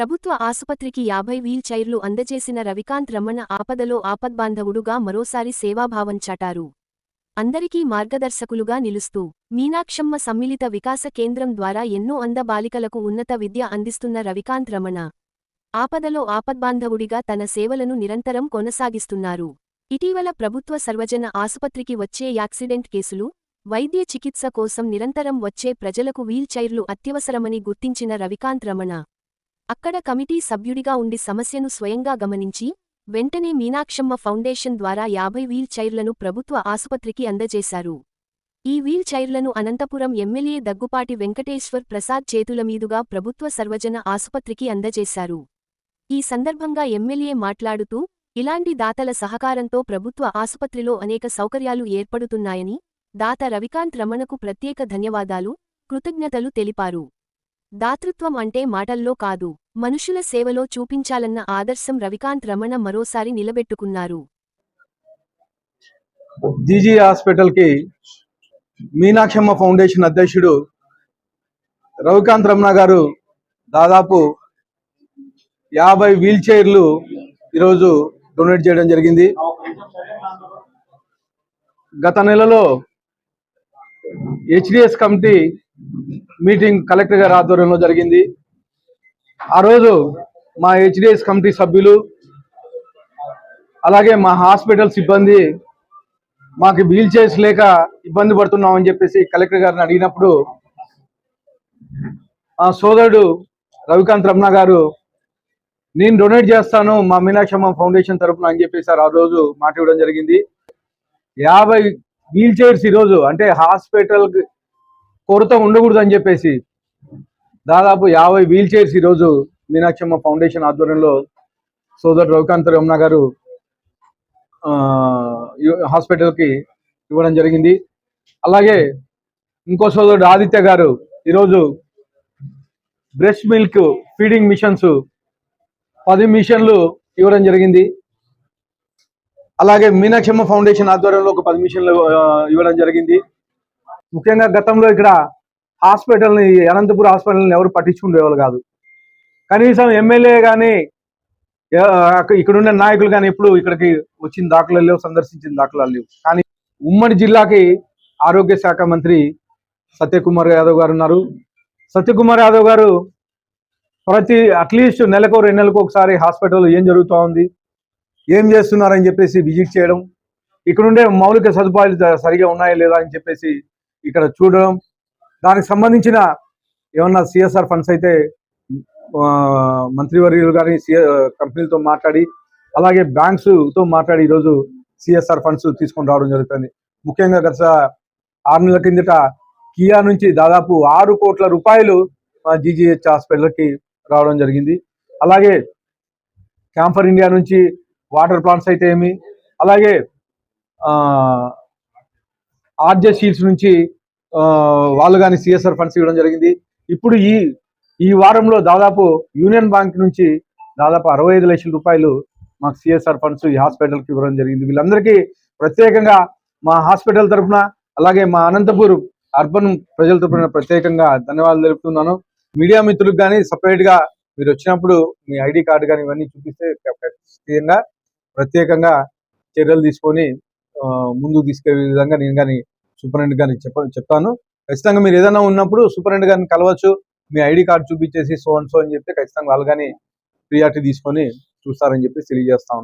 ప్రభుత్వ ఆసుపత్రికి యాభై వీల్ చైర్లు అందజేసిన రవికాంత్ రమణ ఆపదలో ఆపద్బాంధవుడుగా మరోసారి సేవాభావం చాటారు. అందరికీ మార్గదర్శకులుగా నిలుస్తూ మీనాక్షమ్మ సమ్మిళిత వికాస కేంద్రం ద్వారా ఎన్నో అంద బాలికలకు ఉన్నత విద్య అందిస్తున్న రవికాంత్ రమణ ఆపదలో ఆపద్బాంధవుడిగా తన సేవలను నిరంతరం కొనసాగిస్తున్నారు. ఇటీవల ప్రభుత్వ సర్వజన ఆసుపత్రికి వచ్చే యాక్సిడెంట్ కేసులు వైద్య చికిత్స కోసం నిరంతరం వచ్చే ప్రజలకు వీల్చైర్లు అత్యవసరమని గుర్తించిన రవికాంత్ రమణ అక్కడ కమిటీ సభ్యుడిగా ఉండి సమస్యను స్వయంగా గమనించి వెంటనే మీనాక్షమ్మ ఫౌండేషన్ ద్వారా యాభై వీల్ చైర్లను ప్రభుత్వ ఆసుపత్రికి అందజేశారు. ఈ వీల్ చైర్లను అనంతపురం ఎమ్మెల్యే దగ్గుపాటి వెంకటేశ్వర్ ప్రసాద్ చేతుల మీదుగా ప్రభుత్వ సర్వజన ఆసుపత్రికి అందజేశారు. ఈ సందర్భంగా ఎమ్మెల్యే మాట్లాడుతూ ఇలాంటి దాతల సహకారంతో ప్రభుత్వ ఆసుపత్రిలో అనేక సౌకర్యాలు ఏర్పడుతున్నాయని దాత రవికాంత్ రమణకు ప్రత్యేక ధన్యవాదాలు కృతజ్ఞతలు తెలిపారు. దాతృత్వం అంటే మాటల్లో కాదు. మనుషుల సేవలో చూపించాలన్న ఆదర్శం రవికాంత్ రమణ మరోసారి నిలబెట్టుకున్నారు. జీజీ హాస్పిటల్కి మీనాక్షమ్మ ఫౌండేషన్ అధ్యక్షుడు రవికాంత్ రమణ గారు దాదాపు యాభై వీల్ చైర్లు ఈరోజు డొనేట్ చేయడం జరిగింది. గత నెలలో హెచ్డిఎస్ కమిటీ మీటింగ్ కలెక్టర్ గారి ఆధ్వర్యంలో జరిగింది. ఆ రోజు మా హెచ్డిఎస్ కమిటీ సభ్యులు అలాగే మా హాస్పిటల్ సిబ్బంది మాకు వీల్ చైర్స్ లేక ఇబ్బంది పడుతున్నామని చెప్పేసి కలెక్టర్ గారిని అడిగినప్పుడు ఆ సోదరుడు రవికాంత్ రమణ గారు నేను డొనేట్ చేస్తాను మా మీనాక్షమ్మ ఫౌండేషన్ తరపున అని చెప్పేసి ఆ రోజు మాట ఇవ్వడం జరిగింది. యాభై వీల్ చైర్స్ ఈరోజు అంటే హాస్పిటల్ కొరత ఉండకూడదు అని చెప్పేసి దాదాపు యాభై వీల్ చైర్స్ ఈరోజు మీనాక్షమ్మ ఫౌండేషన్ ఆధ్వర్యంలో సోదరు రవికాంత్ రమణ గారు హాస్పిటల్కి ఇవ్వడం జరిగింది. అలాగే ఇంకో సోదరుడు ఆదిత్య గారు ఈరోజు బ్రెస్ట్ మిల్క్ ఫీడింగ్ మిషన్స్ పది మిషన్లు ఇవ్వడం జరిగింది. అలాగే మీనాక్షమ్మ ఫౌండేషన్ ఆధ్వర్యంలో ఒక పది మిషన్లు ఇవ్వడం జరిగింది. ముఖ్యంగా గతంలో ఇక్కడ హాస్పిటల్ని అనంతపురం హాస్పిటల్ని ఎవరు పట్టించుకునేవాళ్ళు కాదు. కనీసం ఎమ్మెల్యే కానీ ఇక్కడున్న నాయకులు కానీ ఎప్పుడు ఇక్కడికి వచ్చిన దాఖలాలు లేవు సందర్శించిన దాఖలాలు లేవు. కానీ ఉమ్మడి జిల్లాకి ఆరోగ్య శాఖ మంత్రి సత్యకుమార్ యాదవ్ గారు ఉన్నారు. సత్యకుమార్ యాదవ్ గారు ప్రతి అట్లీస్ట్ నెలకు రెండు నెలలకు ఒకసారి హాస్పిటల్లో ఏం జరుగుతూ ఉంది ఏం చేస్తున్నారని చెప్పేసి విజిట్ చేయడం ఇక్కడ ఉండే మౌలిక సదుపాయాలు సరిగా ఉన్నాయా లేదా అని చెప్పేసి ఇక్కడ చూడడం. దానికి సంబంధించిన ఏమన్నా సిఎస్ఆర్ ఫండ్స్ అయితే మంత్రివర్యులు కానీ సిఎ కంపెనీలతో మాట్లాడి అలాగే బ్యాంక్స్తో మాట్లాడి ఈరోజు సిఎస్ఆర్ ఫండ్స్ తీసుకొని రావడం జరుగుతుంది. ముఖ్యంగా గత ఆరు నెలల కిందట కియా నుంచి దాదాపు ఆరు కోట్ల రూపాయలు జీజీహెచ్ హాస్పిటల్కి రావడం జరిగింది. అలాగే క్యాంఫర్ ఇండియా నుంచి వాటర్ ప్లాంట్స్ అయితే ఏమి అలాగే ఆర్జే షీల్స్ నుంచి వాళ్ళు కానీ సిఎస్ఆర్ ఫండ్స్ ఇవ్వడం జరిగింది. ఇప్పుడు ఈ ఈ వారంలో దాదాపు యూనియన్ బ్యాంక్ నుంచి దాదాపు అరవై ఐదు లక్షల రూపాయలు మాకు సిఎస్ఆర్ ఫండ్స్ ఈ హాస్పిటల్కి ఇవ్వడం జరిగింది. వీళ్ళందరికీ ప్రత్యేకంగా మా హాస్పిటల్ తరఫున అలాగే మా అనంతపూర్ అర్బన్ ప్రజల తరఫున ప్రత్యేకంగా ధన్యవాదాలు తెలుపుతున్నాను. మీడియా మిత్రులకు కానీ సపరేట్గా మీరు వచ్చినప్పుడు మీ ఐడి కార్డు కానీ ఇవన్నీ చూపిస్తే ఖచ్చితంగా ప్రత్యేకంగా చర్యలు తీసుకొని ముందుకు తీసుకెళ్ళే విధంగా నేను కానీ సూపరింటెండెంట్ గారికి చెప్ప చెప్తాను. ఖచ్చితంగా మీరు ఏదైనా ఉన్నప్పుడు సూపరింటెండెంట్ గారిని కలవచ్చు. మీ ఐడి కార్డు చూపించేసి సో అండ్ సో అని చెప్తే ఖచ్చితంగా వాళ్ళు కానీ ప్రియారిటీ తీసుకొని చూస్తారని చెప్పి తెలియజేస్తా